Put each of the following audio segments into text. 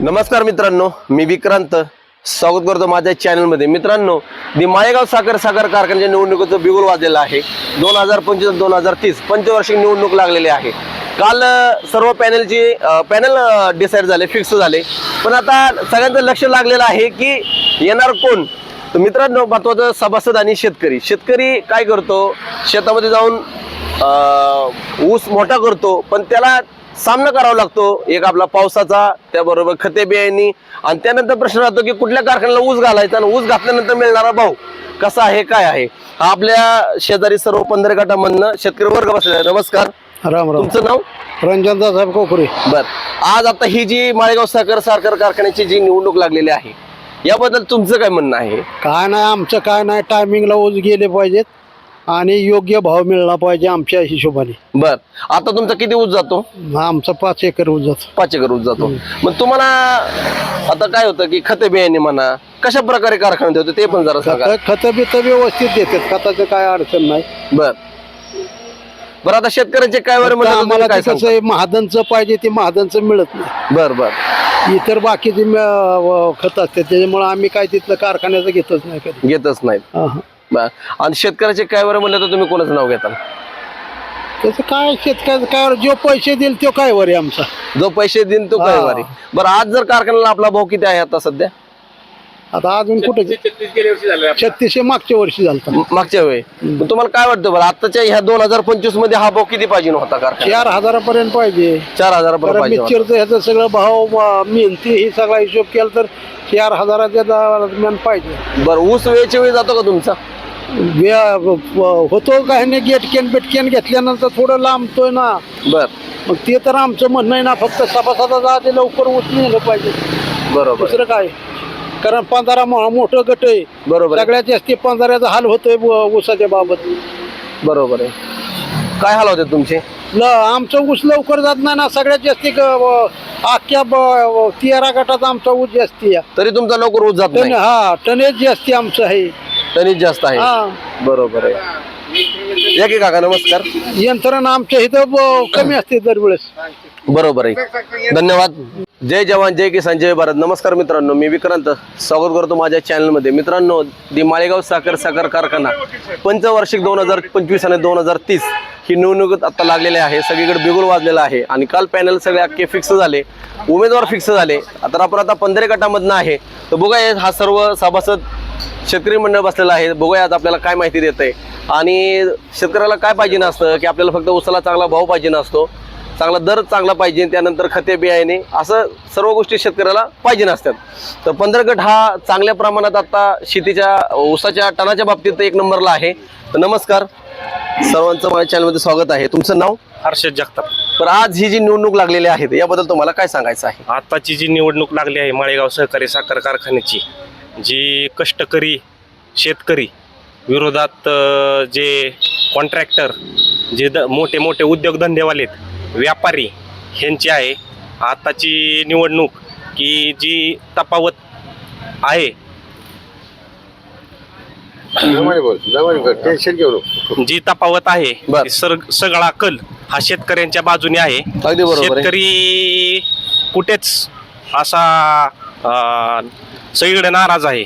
नमस्कार मित्रांनो मी विक्रांत. स्वागत करतो माझ्या चॅनलमध्ये मित्रांनो दी माळेगाव साखर साखर कारखान्याच्या निवडणुकीचं बिगुल वाजलेलं आहे. दोन हजार पंचवीस दोन हजार तीस पंचवार्षिक निवडणूक लागलेली आहे. काल सर्व पॅनलची पॅनल डिसाईड झाले फिक्स झाले. पण आता सगळ्यांचं लक्ष लागलेलं आहे की येणार कोण? तर मित्रांनो महत्वाचं सभासद आणि शेतकरी. शेतकरी काय करतो? शेतामध्ये जाऊन ऊस मोठा करतो पण त्याला सामना करावा लागतो. एक आपला पावसाचा त्याबरोबर खते बियाणी. आणि त्यानंतर प्रश्न राहतो की कुठल्या कारखान्याला ऊस घालायचा आणि ऊस घातल्यानंतर मिळणारा भाव कसा आहे काय आहे? आपल्या शेजारी सर्व पंधरा गटामधनं शेतकरी वर्ग बसलेला आहे. नमस्कार. राम राम. तुमचं नाव? रंजनदा साहेब कोकरे. बर. आज आता ही जी माळेगाव साखर साखर कारखान्याची जी निवडणूक लागलेली आहे याबद्दल तुमचं काय म्हणणं आहे? काय नाही आमचं काय नाही. टायमिंगला ऊस गेले पाहिजेत. आणि योग्य भाव मिळला पाहिजे आमच्या हिशोबाने. बर. आता तुमचा किती ऊस जातो? आमचा पाच एकर ऊस जातो. पाच एकर ऊस जातो. मग तुम्हाला आता काय होतं की खते बियाणे म्हणा कशा प्रकारे कारखान्यात होते ते पण जरा सांगा. खत बितं व्यवस्थित देतात खताचं काय अडचण नाही. बर. बर आता शेतकऱ्याचे काय फक्त म्हणलं आम्हाला काय ते कसं महादनचं पाहिजे ते महादनचं मिळत नाही? बर बर. इतर बाकीचे खत असतात त्याच्यामुळे आम्ही काय तिथलं कारखान्याचं घेतच नाही कधी. घेतच नाहीत. हा, हा. बर. आणि शेतकऱ्याचे काय बरं म्हणलं तर तुम्ही कोणाचं नाव घेता? त्याचं काय शेतकऱ्याचं काय जो पैसे देईल तो काय वर आहे आमचा? जो पैसे देईन तो काय हा. वारी बरं आज जर कारखान्याला आपला भाव किती आहे आता सध्या? आता अजून कुठे? छत्तीसशे मागच्या वर्षी झालता म- मागच्या वेळी. मग तुम्हाला काय वाटतं बरं? आताच्या ह्या दोन हजार पंचवीसमध्ये हा भाव किती पाहिजे होता कारखाना चार हजारापर्यंत पाहिजे. चार हजारापर्यंत कारण पाहिजे होता. मिक्सरचं ह्याचा सगळं भाव म- मेहनती ही सगळा हिशोब केला तर चार हजाराच्या दरम्यान पाहिजे. बरं ऊस वेळच्या वेळी जातो का तुमचा? व- होतो का ह्याने गेटकेन बेटकेन घेतल्यानंतर थोडं लांबतोय ना. बर. मग ते तर आमचं म्हणणं आहे ना फक्त सभासदा आधी लवकर ऊस नेलं पाहिजे. बरोबर. दुसरं काय? कारण पंधरा मो- मोठं गट आहे. बरोबर आहे. सगळ्यात जास्ती पंधराचा हाल होतोय व- ऊसाच्या बाबत. बरोबर आहे. काय हाल होते तुमचे? ल आमचं ऊस लवकर जात नाही ना सगळ्यात जास्ती ग- व- अख्ख्या ब- तेरा गटात आमचा ऊस जास्ती आहे. तरी तुमचा लवकर ऊस जात टन नाही हा टनेज जास्ती आमचं आहे. तरी जास्त आहे. हा. बरोबर आहे. या की काका नमस्कार. यंत्रणा आमच्या इथं ब- कमी असते दरवेळेस. बरोबर आहे. धन्यवाद. जय जवान जय किसान जय भारत. नमस्कार मित्रांनो मी विक्रांत. स्वागत करतो माझ्या चॅनलमध्ये. मित्रांनो दी माळेगाव साखर साखर कारखाना पंचवार्षिक दोन हजार पंचवीस आणि दोन हजार तीस ही निवडणूक आता लागलेली आहे. सगळीकडे बिगुल वाजलेला आहे आणि काल पॅनल सगळे अख्खे फिक्स झाले. उमेदवार फिक्स झाले. आता आपण आता पंधरा गटामधनं आहे. तर बघा हे हा सर्व सभासद शेतकरी मंडळ बसलेला आहे. बघूया आज आपल्याला काय माहिती देत आहे आणि शेतकऱ्याला काय पाहिजे नसतं की आपल्याला फक्त उसाला चांगला भाव पाहिजे नसतो. चांगला दर चांगला पाहिजे त्यानंतर खते बियाणे असं सर्व गोष्टी शेतकऱ्याला पाहिजे नसतात. तर पंधरा गट हा चांगल्या प्रमाणात आता शेतीच्या ऊसाच्या टनाच्या बाबतीत एक नंबरला आहे. तर नमस्कार. सर्वांचं माझ्या चॅनलमध्ये स्वागत आहे. तुमचं नाव? हर्षद जगताप. पण आज ही जी निवडणूक लागलेली आहे याबद्दल तुम्हाला काय सांगायचं आहे? आताची जी निवडणूक लागली आहे माळेगाव सहकारी साखर कारखान्याची जी कष्टकरी शेतकरी विरोधात जे कॉन्ट्रॅक्टर जे द मोठे मोठे उद्योगधंदेवालेत व्यापारी ह्यांची आहे. आताची निवडणूक की जी तफावत आहे. टेन्शन घेऊ नको. जी तफावत आहे सर सगळा कल हा शेतकऱ्यांच्या बाजूने आहे. शेतकरी कुठेच असा सगळीकडे नाराज आहे.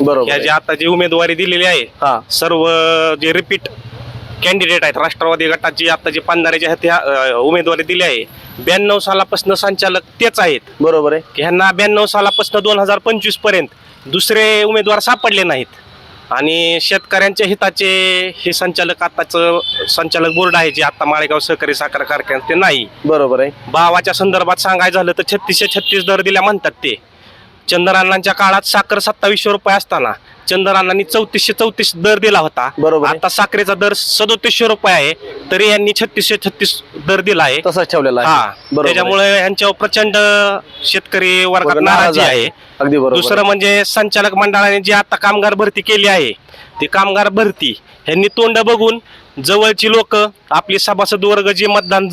बरोबर या आहे. जे आता जी उमेदवारी दिलेली आहे हा. सर्व जे रिपीट कॅन्डिडेट आहेत राष्ट्रवादी गटाची आता जे पंधराच्या ह्या अं, उमेदवारी दिली आहे. ब्याण्णव सालापासून संचालक तेच आहेत. बरोबर आहे. की ह्यांना ब्याण्णव सालापासून दोन हजार पंचवीसपर्यंत दुसरे उमेदवार सापडले नाहीत. आणि शेतकऱ्यांच्या हिताचे हे संचालक आताचं संचालक बोर्ड आहे जे आता माळेगाव सहकारी साखर कारखान्यात ते नाही. बरोबर आहे. भावाच्या संदर्भात सांगायचं झालं तर छत्तीसशे छत्तीस दर दिल्या म्हणतात ते. चंद्रांनाच्या काळात साखर सत्तावीसशे रुपये असताना चंद्रांनांनी चौतीसशे चौतीस दर दिला होता बरोबर आहे. आता साखरेचा दर सदोतीसशे रुपये आहे तरी यांनी छत्तीसशे छत्तीस दर दिला आहे तसाच ठेवलेला हा आहे बरोबर आहे. त्याच्यामुळे यांच्यावर प्रचंड शेतकरी वर्गात वर्ग नाराज. आहे अगदी बरोबर दुसरं म्हणजे संचालक मंडळाने जी आता कामगार भरती केली आहे ती कामगार भरती ह्यांनी तोंड बघून जवळची लोक आपली सभासद वर्ग जे मतदान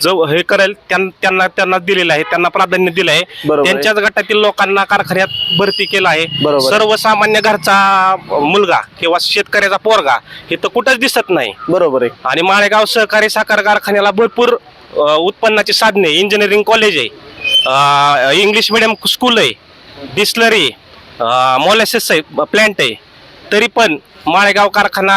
जव हे करेल त्यां- त्यांना त्यांना दिलेलं आहे त्यांना प्राधान्य दिलं आहे. त्यांच्याच गटातील लोकांना कारखान्यात भरती केलं आहे. सर्वसामान्य घरचा मुलगा किंवा शेतकऱ्याचा पोरगा हे तर कुठंच दिसत नाही. बरोबर आहे. आणि माळेगाव सहकारी साखर कारखान्याला भरपूर उत्पन्नाची साधने इंजिनिअरिंग कॉलेज आहे इंग्लिश मिडियम स्कूल आहे डिस्लरी मोलॅसिस आहे प्लॅन्ट आहे. तरी पण माळेगाव कारखाना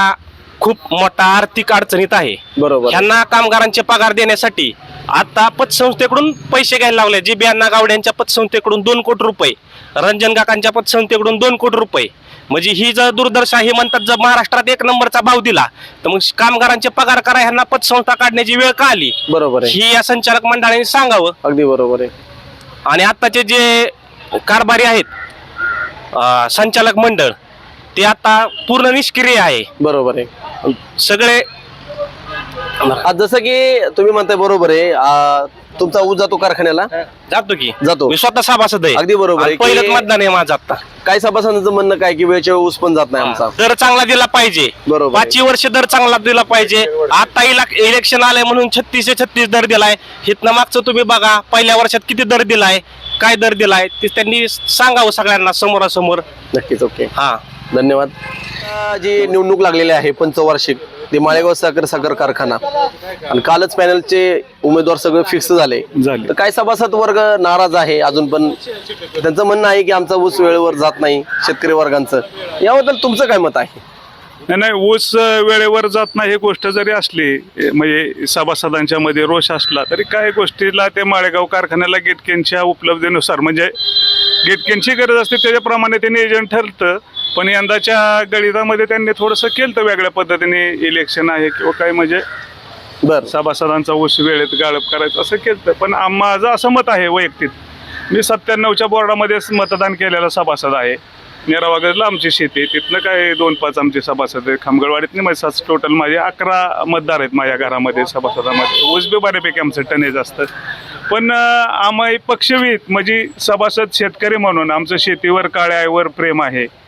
खूप मोठा आर्थिक अडचणीत आहे. बरोबर. ह्यांना कामगारांचे पगार देण्यासाठी आता पतसंस्थेकडून पैसे घ्यायला लावले. जी बियांना गावड्यांच्या पतसंस्थेकडून दोन कोटी रुपये रंजन काकांच्या पतसंस्थेकडून दोन कोटी रुपये. म्हणजे ही जर दूरदर्शन हे म्हणतात जर महाराष्ट्रात एक नंबरचा भाव दिला तर मग कामगारांचे पगार करा ह्यांना पतसंस्था काढण्याची वेळ का आली? बरोबर आहे. ही या संचालक मंडळाने सांगावं. अगदी बरोबर आहे. आणि आत्ताचे जे कारभारी आहेत अं, संचालक मंडळ ते आता पूर्ण निष्क्रिय आहे. बरोबर आहे. सगळे जसं की तुम्ही म्हणताय बरोबर आहे. आ, तुमचा ऊस जातो कारखान्याला? जातो की. जातो. मी स्वतः सभासद आहे. अगदी बरोबर आहे आणि पहिलंच की- मतदान आहे माझं आता काय सभासदांचं म्हणणं काय की वेळच्या वेळी ऊस पण जात नाही आमचा? दर चांगला दिला पाहिजे. बरोबर आहे. पाचही वर्ष दर चांगला दिला पाहिजे. आता इला- इलेक्शन आलंय म्हणून छत्तीसशे छत्तीस दर दिलाय. हिथनं मागचं तुम्ही बघा पहिल्या वर्षात किती दर दिलाय काय दर दिलाय ते त्यांनी सांगावं सगळ्यांना समोरासमोर. नक्कीच ओके. हा. धन्यवाद. जी निवडणूक लागलेली आहे पंचवार्षिक ते माळेगाव साखर साखर कारखाना. आणि कालच पॅनलचे उमेदवार सगळे फिक्स झाले. झाले. तर काय सभासद वर्ग नाराज आहे अजून पण? त्यांचं म्हणणं आहे की आमचा ऊस वेळेवर जात नाही शेतकरी वर्गांचं. याबद्दल तुमचं काय मत आहे? नाही नाही ऊस वेळेवर जात नाही ही गोष्ट जरी असली म्हणजे सभासदांच्या मध्ये रोष असला तरी काही गोष्टीला ते माळेगाव कारखान्याला गेटकेनच्या उपलब्धीनुसार म्हणजे गेटकेनची गरज असते त्याच्याप्रमाणे ते नियोजन ठरतं. पण यंदाच्या गणितामध्ये त्यांनी थोडंसं केलं वेगळ्या पद्धतीने इलेक्शन आहे किंवा काय म्हणजे बर. सभासदांचा ऊस वेळेत गाळप करायचं असं केलं पण आम- माझं असं मत आहे वैयक्तिक. मी सत्त्याण्णवच्या बोर्डामध्येच मतदान केलेला सभासद आहे. नेरावागरला आमची शेती आहे. तिथनं काय दोन पाच आमचे सभासद आहे खामगडवाडीत नाही माझे सात टोटल माझे अकरा मतदार आहेत माझ्या घरामध्ये सभासदामध्ये. ऊस बी बऱ्यापैकी आमचं टनेज असतं. पण अं, आम्ही पक्षवित म्हणजे सभासद शेतकरी म्हणून आमचं शेतीवर काळ्यावर प्रेम आहे.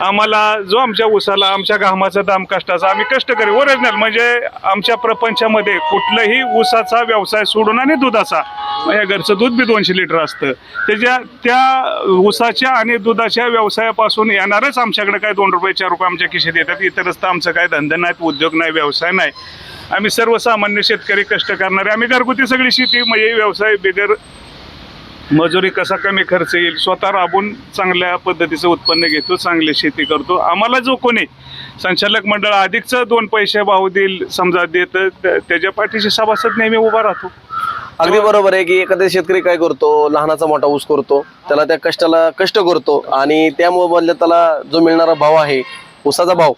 आम्हाला जो आमच्या ऊसाला आमच्या घामाचा दाम कष्टाचा आम्ही कष्ट करी. ओरिजिनल म्हणजे आमच्या प्रपंचामध्ये कुठलाही ऊसाचा व्यवसाय सोडून आणि दुधाचा. माझ्या घरचं दूध बी दोनशे लिटर असतं. त्याच्या त्या ऊसाच्या आणि दुधाच्या व्यवसायापासून येणारच आमच्याकडे काय दोन रुपये चार रुपये आमच्या खिशेत येतात. इतरच तर आमचं काय धंदा नाहीत उद्योग नाही व्यवसाय नाही. आम्ही सर्वसामान्य शेतकरी कष्ट करणारे. आम्ही घरगुती सगळी शेती म्हणजे व्यवसाय बिगर मजुरी कसा कमी खर्च येईल? स्वतः राबून चांगल्या पद्धतीचं उत्पन्न घेतो चांगली शेती करतो. आम्हाला जो कोणी संचालक मंडळ अधिकचं दोन पैसे भाव देईल समजा देत त्याच्या पाठीशी सभासद नेहमी उभा राहतो. अगदी बरोबर आहे की एखादा शेतकरी काय करतो? लहानाचा मोठा ऊस करतो. त्याला त्या कष्टाला कष्ट करतो आणि त्यामुळे त्याला जो मिळणारा भाव आहे ऊसाचा भाव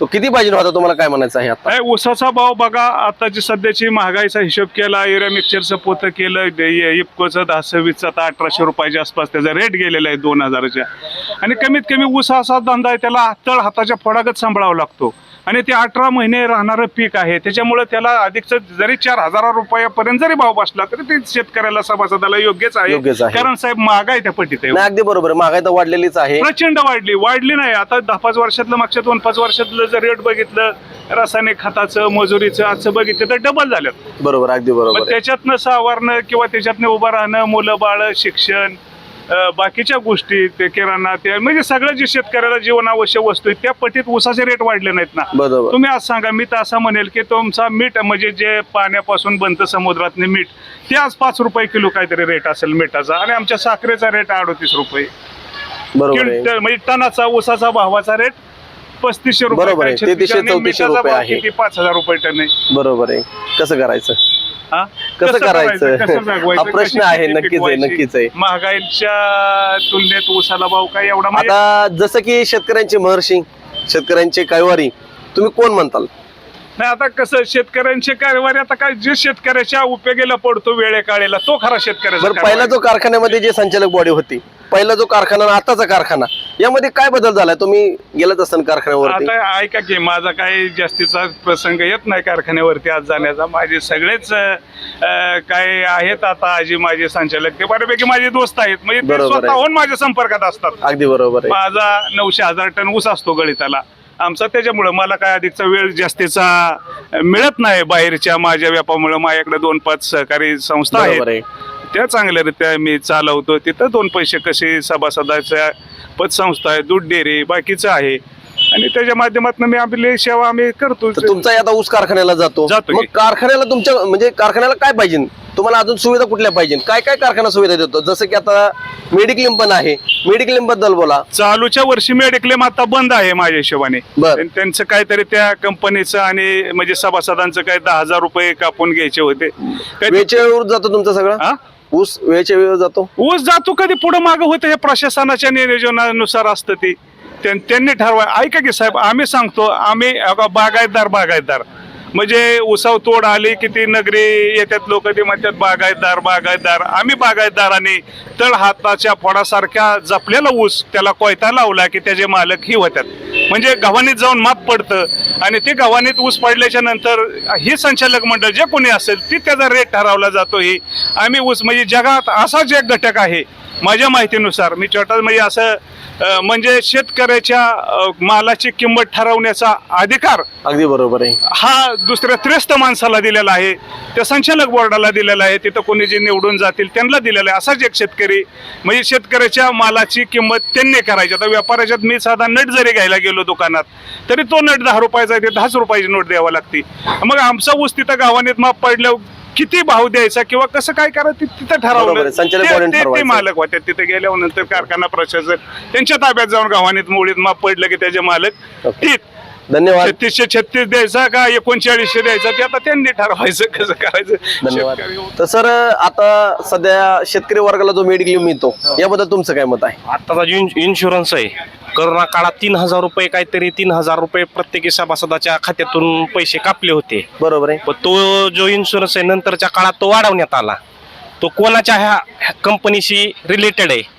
तो किती पाहिजे होता? तुम्हाला काय म्हणायचं आहे आता? काय ऊसाचा भाव बघा आताची सध्याची महागाईचा हिशोब केला एरिया मिक्सरचं पोतं केलं डे इ- इफकोचं दहा सव्वीसचं आता अठराशे रुपयाच्या आसपास त्याचा रेट गेलेला आहे दोन हजाराच्या. आणि कमीत कमी ऊस असा धंदा आहे त्याला तळ हाताच्या फोडागत सांभाळावा लागतो. आणि ते अठरा महिने राहणारं पीक आहे. त्याच्यामुळे त्याला अधिकच जरी चार हजार रुपयापर्यंत जरी भाव बसला तरी ते शेतकऱ्याला सभासदाला योग्यच योग्यच आहे. आहे. कारण साहेब महागाई त्या पटीत आहे. नाही अगदी बरोबर आहे. महागाई तर वाढलेलीच आहे. प्रचंड वाढली. वाढली नाही. आता दहा पाच वर्षातलं मागच्या दोन पाच वर्षातलं जर रेट बघितलं रासायनिक खताचं मजुरीचं आजचं बघितलं तर डबल झालं बरोबर अगदी मग बरोबर आहे. त्याच्यातनं सावरणं किंवा त्याच्यातनं उभं राहणं मुलं बाळ शिक्षण बाकीच्या गोष्टी ते किराणा ते म्हणजे सगळं जे शेतकऱ्याला जीवनावश्यक वस्तू आहे त्या पटीत ऊसाचे रेट वाढले नाहीत ना. बरोबर. तुम्ही आज सांगा मी तर असं म्हणेल की तुमचा मीठ म्हणजे जे पाण्यापासून बनतं समुद्रातलं मीठ ते आज पाच रुपये किलो काहीतरी रेट असेल मिठाचा आणि आमच्या साखरेचा रेट अडोतीस रुपये. बरोबर म्हणजे टनाचा ऊसाचा भावाचा रेट पस्तीसशे रुपये बरोबर आहे. काय, तेहतीसशे, आणि चौतीसशे मिठाचा रुपये भाव आहे. किती? पाच हजार रुपये टन. आहे बरोबर आहे. कसं करायचं? हा? कसं करायचं? कसं? हा प्रश्न कशी आहे, शेती नक्कीच आहे, पिकवायची? नक्कीच आहे. महागाईच्या तुलनेत ऊसाला भाव काय एवढा म्हणजे आता जसं की शेतकऱ्यांची महर्षी शेतकऱ्यांची कैवारी तुम्ही कोण म्हणताल नाही आता कसं शेतकऱ्यांचे कारभारी आता काय जे शेतकऱ्याच्या उपयोगीला पडतो वेळे काळेला तो खरा शेतकऱ्याचा बरं पहिला जो कारखान्यामध्ये जे संचालक बॉडी होती पहिला जो कारखाना आणि आताचा कारखाना यामध्ये काय बदल झालाय? तुम्ही गेलाच असताना कारखान्यावरती? आता ऐका की माझा काही जास्तीचा प्रसंग येत नाही कारखान्यावरती आज जाण्याचा. माझे सगळेच अं, काय आहेत आता आजी माझे संचालक. ते बऱ्यापैकी माझे दोस्त आहेत. म्हणजे ते बरोबर आहे. स्वतःहून माझ्या संपर्कात असतात. अगदी बरोबर आहे. माझा नऊशे हजार टन ऊस असतो गळिताला. आमचा त्याच्यामुळं मला काय अधिकचा वेळ जास्तीचा मिळत नाही बाहेरच्या माझ्या व्यापामुळे. माझ्याकडे दोन पाच सहकारी संस्था बरोबर आहेत आहे. त्या चांगल्यारीत्या मी चालवतो. तिथं दोन पैसे कसे सभासदाच्या पतसंस्था आहे दूध डेअरी बाकीचं आहे. आणि त्याच्या माध्यमातून मी आपली सेवा आम्ही करतो तर तुमचा आता ऊस कारखान्याला जातो. जातो मग की. कारखान्याला तुमच्या म्हणजे कारखान्याला काय पाहिजे? तुम्हाला अजून सुविधा कुठल्या पाहिजे? काय काय कारखाना सुविधा देतो? जसं की आता मेडिक्लेम पण आहे. मेडिक्लेमबद्दल बोला. चालूच्या वर्षी मेडिक्लेम आता बंद आहे माझ्या हिशोबाने. बर. त्यां- त्यांचं काहीतरी त्या कंपनीचं आणि म्हणजे सभासदांचं काही दहा हजार रुपये कापून घ्यायचे होते. काही- वेळच्या वेळेवर जातो तुमचं सगळं? हा? ऊस वेळच्या वेळेवर जातो? ऊस जातो कधी पुढे मागं होतं हे प्रशासनाच्या नियोजनानुसार असतं ते. त्यां- त्यांनी ठरवाय ऐका की साहेब आम्ही सांगतो आम्ही अगं बागायतदार बागायतदार. म्हणजे उसाव तोड आली की ती नगरी येतात लोक ते म्हणतात बागायतदार बागायतदार. आम्ही बागायतदारांनी तळ हाताच्या फोडासारख्या जपलेला ऊस त्याला कोयता लावला की त्याचे मालक ही होतात म्हणजे गव्हाणीत जाऊन माप पडतं आणि ते गव्हाणीत ऊस पडल्याच्या नंतर ही संचालक मंडळ जे कोणी असेल ती त्याचा रेट ठरवला जातो ही आम्ही ऊस म्हणजे जगात असाच एक घटक आहे माझ्या माहितीनुसार मी छोटा म्हणजे असं म्हणजे शेतकऱ्याच्या मालाची किंमत ठरवण्याचा अधिकार अगदी बरोबर आहे. हा दुसऱ्या त्रस्त माणसाला दिलेला आहे. त्या संचालक बोर्डाला दिलेला आहे. तिथं कोणी जे निवडून जातील त्यांना दिलेला आहे. असाच एक शेतकरी म्हणजे शेतकऱ्याच्या मालाची किंमत त्यांनी करायची. आता व्यापाराच्यात मी साधा नट जरी घ्यायला गेलो दुकानात तरी तो नट दहा रुपयाचा आहे ते दहाच रुपयाची नोट द्यावा लागते. मग आमचा ऊस तिथं गावानेत माप पडल्यावर किती भाव द्यायचा किंवा कसं काय करायचं तिथं ठरवलं. संचालक ते- बोर्डाने ते- ते ठरवायचं. मालक होते तिथे गेल्यानंतर कारखाना प्रशासक त्यांच्या ताब्यात जाऊन गावानीत मुळीत माप पडलं की त्याचे मालक ओके. ठीक धन्यवाद. छत्तीसशे छत्तीस द्यायचा का एकोणचाळीसशे द्यायचा? ते आता त्यांनी ठरवायचं कसं करायचं? धन्यवाद. शेतकरी- तर सर आता सध्या शेतकरी वर्गाला जो मेडिक्लेम मिळतो याबद्दल तुमचं काय मत आहे? आत्ताचा जो इन- इन्शुरन्स आहे करोना काळात तीन हजार रुपये काहीतरी तीन हजार रुपये प्रत्येकी सभासदाच्या खात्यातून पैसे कापले होते. बरोबर आहे. पण तो जो इन्शुरन्स आहे नंतरच्या काळात तो वाढवण्यात आला. तो कोणाच्या ह्या कंपनीशी रिलेटेड आहे?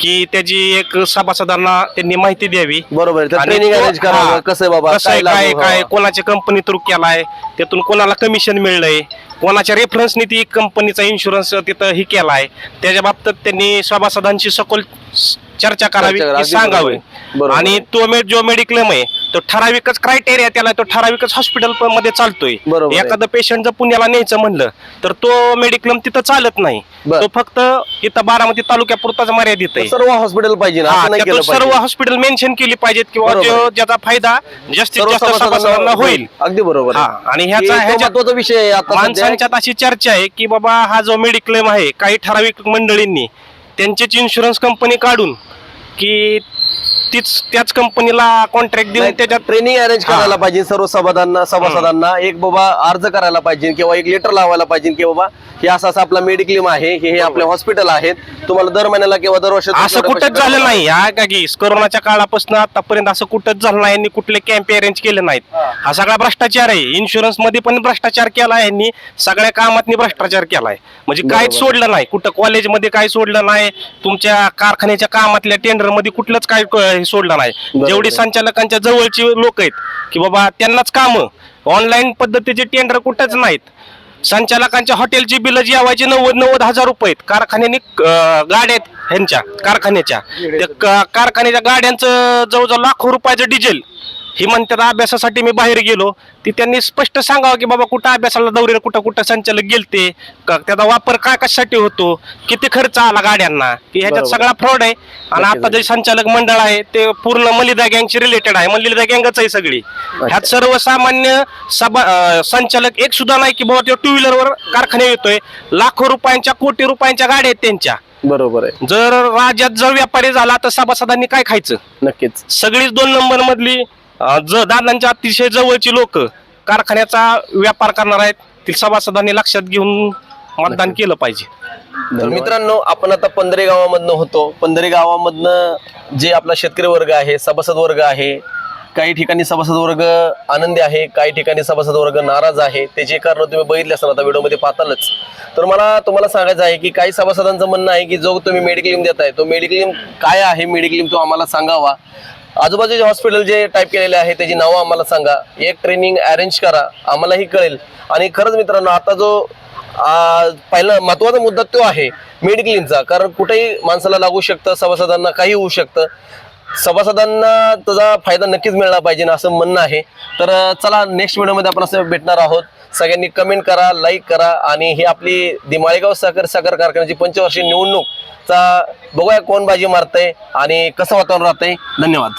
की त्याची एक सभासदांना त्यांनी माहिती द्यावी बरोबर आहे तर आणि ट्रेनिंग तो- अरेंज करावं हा. कसं आहे बाबा कसं आहे काय काय लागू? काय हा. कोणाच्या कंपनी थ्रू केलाय त्यातून कोणाला कमिशन मिळलंय कोणाच्या रेफरन्सने ती कंपनीचा इन्शुरन्स तिथं ही केलाय त्याच्या बाबतीत त्यांनी सभासदांची सखोल स- चर्चा करावी चर्चा करा. की अगदी सांगावे बरोबर. आणि तो मे- जो मेडिक्लेम आहे तो ठराविकच क्रायटेरिया त्याला तो ठराविकच हॉस्पिटलमध्ये चालतोय बरोबर आहे. एखादं पेशंट जर पुण्याला न्यायचं म्हणलं तर तो मेडिक्लेम तिथं चालत नाही बर. तो फक्त इथं बारामती तालुक्यापुरताच मर्यादित आहे सर्व हॉस्पिटल पाहिजे ना हा, असं नाही केलं त्यातून सर्व पाहिजे हॉस्पिटल मेन्शन केली पाहिजेत किंवा बरोबर जो आहे. ज्याचा फायदा जास्तीत सर्व जास्त सभासदांना होईल अगदी बरोबर आहे. आणि ह्याचा तो महत्त्वाचा विषय आहे आता सध्या माणसांच्यात अशी चर्चा आहे की बाबा हा जो मेडिक्लेम आहे काही ठराविक मंडळींनी त्यांचीच इन्शुरन्स कंपनी काढून की तीच त्याच कंपनीला कॉन्ट्रॅक्ट देऊन त्याच्यात ट्रेनिंग अरेंज. करायला पाहिजे सर्व सभासदांना. सभासदांना एक बाबा अर्ज करायला पाहिजे किंवा एक लेटर लावायला पाहिजे की बाबा हे असं असं आपला मेडिक्लेम आहे हे हे आपले हॉस्पिटल आहेत. तुम्हाला दर महिन्याला किंवा दर वर्षात असं कुठंच झालं नाही. हा का की कोरोनाच्या काळापासून आतापर्यंत असं कुठंच झालं नाही. यांनी कुठले कॅम्प अरेंज केले नाहीत. हा. सगळा भ्रष्टाचार आहे. इन्शुरन्समध्ये पण भ्रष्टाचार केला यांनी. सगळ्या कामातनी भ्रष्टाचार केलाय. म्हणजे काहीच. सोडलं नाही. कुठं कॉलेजमध्ये काय सोडलं नाही. तुमच्या कारखान्याच्या कामातल्या टेंडर मध्ये कुठलंच काय क- हे सोडलं नाही. जेवढी. संचालकांच्या जवळची लोक आहेत की बाबा त्यांनाच काम. ऑनलाईन पद्धतीचे टेंडर कुठंच नाहीत. संचालकांच्या हॉटेलची बिलं जी यावायची नव्वद नव्वद हजार रुपये आहेत. कारखान्याने अं, गाड्या आहेत ह्यांच्या कारखान्याच्या. त्या का- कारखान्याच्या गाड्यांचं जवळजवळ लाखो रुपयाचं डिझेल ही म्हणतात अभ्यासासाठी मी बाहेर गेलो. ती त्यांनी स्पष्ट सांगावं की बाबा कुठं अभ्यासाला दौरीला कुठं कुठं संचालक गेलते का त्याचा वापर काय कशासाठी होतो किती खर्च आला गाड्यांना की ह्याच्यात. सगळा फ्रॉड आहे. आणि. आता जे संचालक मंडळ आहे ते पूर्ण मलिदा गँगशी रिलेटेड आहे. मलिदा गँगच आहे सगळी. ह्यात सर्वसामान्य सभा संचालक एक सुद्धा नाही की बाबा तो टू व्हीलरवर कारखाने येतोय. लाखो रुपयांच्या कोटी रुपयांच्या गाड्या आहेत त्यांच्या. बरोबर आहे. जर राज्यात जर व्यापारी झाला तर सभासदांनी काय खायचं? नक्कीच. सगळीच दोन नंबर मधली अं, ज दादांच्या अतिशय जवळची लोक कारखान्याचा व्यापार करणार आहेत ती सभासदांनी लक्षात घेऊन मतदान केलं पाहिजे. तर मित्रांनो आपण आता पंधरे गावामधनं होतो. पंधरे गावामधनं जे आपला शेतकरी वर्ग आहे सभासद वर्ग आहे काही ठिकाणी सभासद वर्ग आनंदी आहे काही ठिकाणी सभासद वर्ग नाराज आहे. त्याचे कारण तुम्ही बघितले असणार आता व्हिडिओमध्ये पाहतालच. तर मला तुम्हाला सांगायचं आहे की काही सभासदांचं म्हणणं आहे की जो तुम्ही मेडिक्लेम देताय तो मेडिक्लेम काय आहे? मेडिक्लेम तो आम्हाला सांगावा. आजूबाजूचे हॉस्पिटल जे टाईप केलेले आहे त्याची नावं आम्हाला सांगा. एक ट्रेनिंग अरेंज करा. आम्हालाही कळेल. आणि खरंच मित्रांनो आता जो पहिला महत्त्वाचा मुद्दा तो आहे मेडिक्लिनचा कारण कुठेही माणसाला लागू शकतं सभासदांना काही होऊ शकतं. सभासदांना त्याचा फायदा नक्कीच मिळाला पाहिजे ना असं म्हणणं आहे. तर चला नेक्स्ट व्हिडिओमध्ये आपण असं भेटणार आहोत. सगळ्यांनी कमेंट करा लाईक करा आणि ही आपली दिमाळेगाव साखर साखर कारखान्याची पंचवार्षिक निवडणूक चा बघूया कोण बाजी मारतंय आणि कसं वातावरण राहतंय. धन्यवाद.